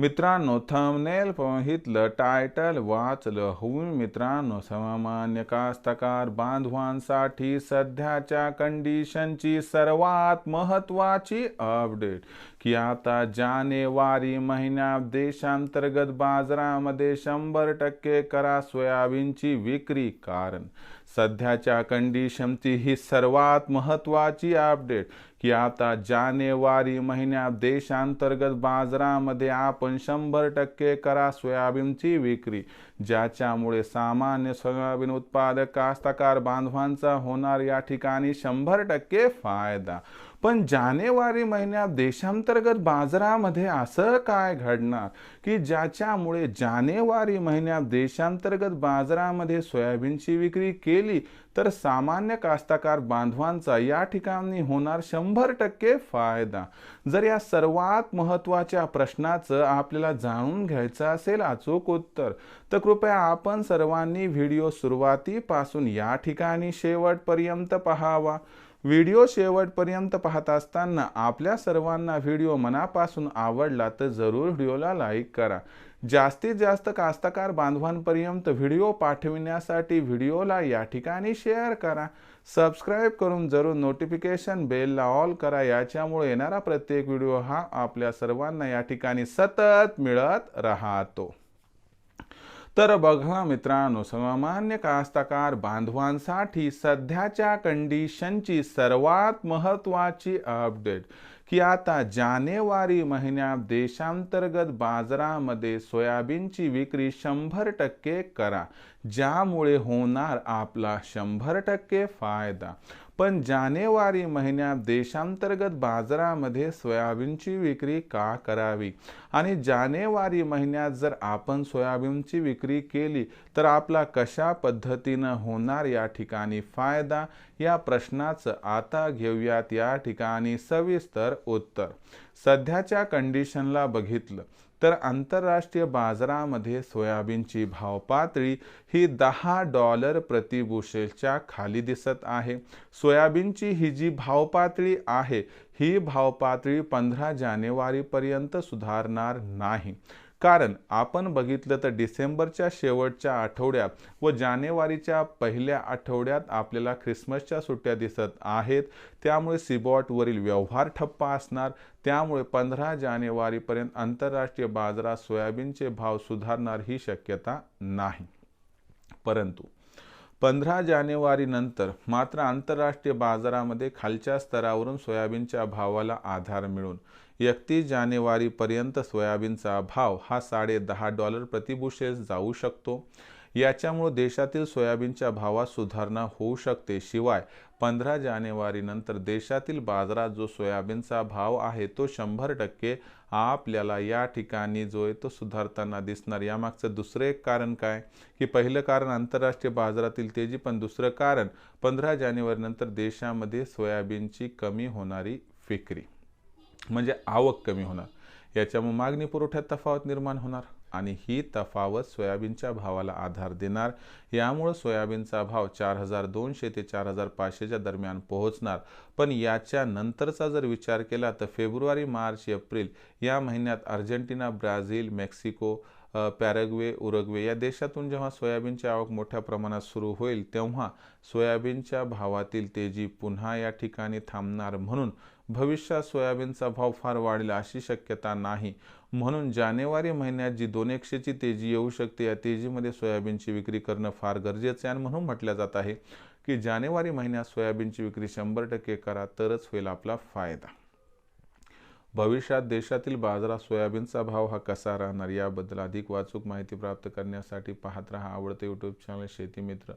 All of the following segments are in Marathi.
मित्रांनो थंबनेल पाहितलं टायटल वाचलं. होऊन मित्रांनो सामान्य कास्तकार बांधवांसाठी सध्याच्या कंडिशनची सर्वात महत्वाची अपडेट की आता जानेवारी महिन्यात देशांतर्गत बाजारामध्ये शंभर टक्के करा सोयाबीनची विक्री कारण सध्याच्या कंडिशनची ही सर्वात महत्त्वाची अपडेट की आता जानेवारी महिन्यात देशांतर्गत बाजारामध्ये आपण शंभर टक्के करा सोयाबीनची विक्री ज्याच्यामुळे सामान्य सोयाबीन उत्पादक कास्तकार बांधवांचा होणार या ठिकाणी शंभर टक्के फायदा. पण जानेवारी महिन्यात देशांतर्गत बाजारामध्ये असं काय घडणार की ज्याच्यामुळे जानेवारी महिन्यात देशांतर्गत बाजारामध्ये सोयाबीनची विक्री केली तर सामान्य कास्तकार बांधवांचा या ठिकाणी होणार शंभर टक्के फायदा. जर या सर्वात महत्त्वाच्या प्रश्नाचं आपल्याला जाणून घ्यायचं असेल अचूक उत्तर तर कृपया आपण सर्वांनी व्हिडिओ सुरुवातीपासून या ठिकाणी शेवटपर्यंत पहावा. व्हिडिओ शेवटपर्यंत पाहत असताना आपल्या सर्वांना व्हिडिओ मनापासून आवडला तर जरूर व्हिडिओला लाईक करा. जास्तीत जास्त कास्तकार बांधवांपर्यंत व्हिडिओ पाठविण्यासाठी व्हिडिओला या ठिकाणी शेअर करा. सबस्क्राईब करून जरूर नोटिफिकेशन बेलला ऑल करा. याच्यामुळे येणारा प्रत्येक व्हिडिओ हा आपल्या सर्वांना या ठिकाणी सतत मिळत राहतो. तर बघा मित्रांनो सामान्य कास्तकार बांधवांसाठी सध्याच्या कंडिशनची सर्वात महत्त्वाची अपडेट की आता जानेवारी महिन्यात देशांतर्गत बाजारामध्ये सोयाबीनची विक्री शंभर टक्के करा ज्यामुळे होणार आपला शंभर टक्के फायदा. पण जानेवारी महिन्यात देशांतर्गत बाजारामध्ये सोयाबीनची विक्री का करावी? आणि जानेवारी महिन्यात जर आपण सोयाबीनची विक्री केली तर आपला कशा पद्धतीनं होणार या ठिकाणी फायदा? या प्रश्नाचं आता घेऊयात या ठिकाणी सविस्तर उत्तर. सध्याच्या कंडिशनला बघितलं तर आंतरराष्ट्रीय बाजारामध्ये सोयाबीनची भावपातळी ही दहा डॉलर प्रतिबुशेलच्या खाली दिसत आहे. सोयाबीनची ही जी भावपातळी आहे ही भावपातळी पंधरा जानेवारीपर्यंत सुधारणार नाही. कारण आपण बघितलं तर डिसेंबरच्या शेवटच्या आठवड्यात व जानेवारीच्या पहिल्या आठवड्यात आपल्याला ख्रिसमसच्या सुट्ट्या दिसत आहेत. त्यामुळे सिबॉटवरील व्यवहार ठप्प असणार. त्यामुळे पंधरा जानेवारीपर्यंत आंतरराष्ट्रीय बाजारात सोयाबीनचे भाव सुधारणार ही शक्यता नाही. परंतु पंधरा जानेवारीनंतर मात्र आंतरराष्ट्रीय बाजारामध्ये खालच्या स्तरावरून सोयाबीनच्या भावाला आधार मिळून एकतीस जानेवारीपर्यंत सोयाबीनचा भाव हा साडे दहा डॉलर प्रतिबुशेस जाऊ शकतो. याच्यामुळे देशातील सोयाबीनच्या भावात सुधारणा होऊ शकते. शिवाय पंधरा जानेवारीनंतर देशातील बाजारात जो सोयाबीनचा भाव आहे तो शंभर टक्के आपल्याला या ठिकाणी जो आहे तो सुधारताना दिसणार. यामागचं दुसरं एक कारण काय? की पहिलं कारण आंतरराष्ट्रीय बाजारातील तेजी पण दुसरं कारण पंधरा जानेवारीनंतर देशामध्ये सोयाबीनची कमी होणारी विक्री. म्हणजे आवक कमी होणार. याच्यामुळे मागणी पुरवठ्यात तफावत निर्माण होणार. आणि ही तफावत सोयाबीनच्या भावाला आधार देणार. यामुळे सोयाबीनचा भाव चार हजार दोनशे ते चार हजार पाचशेच्या दरम्यान पोहोचणार. पण याच्या नंतरचा जर विचार केला तर फेब्रुवारी मार्च एप्रिल या महिन्यात Argentina Brazil Mexico Paraguay Uruguay या देशातून जेव्हा सोयाबीनची आवक मोठ्या प्रमाणात सुरू होईल तेव्हा सोयाबीनच्या भावातील तेजी पुन्हा या ठिकाणी थांबणार म्हणून भविष्यात सोयाबीनचा भाव फार वाढेल अशी शक्यता नाही. म्हणून जानेवारी महिन्यात जी दोन एकशेची तेजी येऊ शकते या तेजीमध्ये सोयाबीनची विक्री करणं फार गरजेचं आहे आणि म्हणून म्हटलं जात आहे की जानेवारी महिन्यात सोयाबीनची विक्री शंभर टक्के करा तरच होईल आपला फायदा. भविष्यात देशातील बाजारात सोयाबीनचा भाव हा कसा राहणार याबद्दल अधिक वाचूक माहिती प्राप्त करण्यासाठी पाहत राहा आवडते यूट्यूब चॅनल शेती मित्र.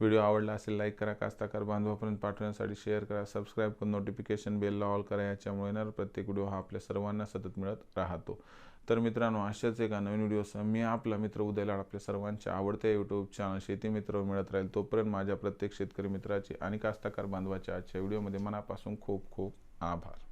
व्हिडिओ आवडला असेल लाईक करा कास्ताकार बांधवापर्यंत पाठवण्यासाठी शेअर करा सबस्क्राईब करून नोटिफिकेशन बेलला ऑल करा याच्यामुळे येणार प्रत्येक व्हिडिओ हा आपल्या सर्वांना सतत मिळत राहतो. तर मित्रांनो अशाच एका नवीन व्हिडिओसह मी आपला मित्र उदयला आपल्या सर्वांच्या आवडत्या यूट्यूब चॅनल शेती मित्र मिळत राहील. तोपर्यंत माझ्या प्रत्येक शेतकरी मित्राची आणि कास्ताकार बांधवाच्या आजच्या व्हिडिओमध्ये मनापासून खूप खूप आभार.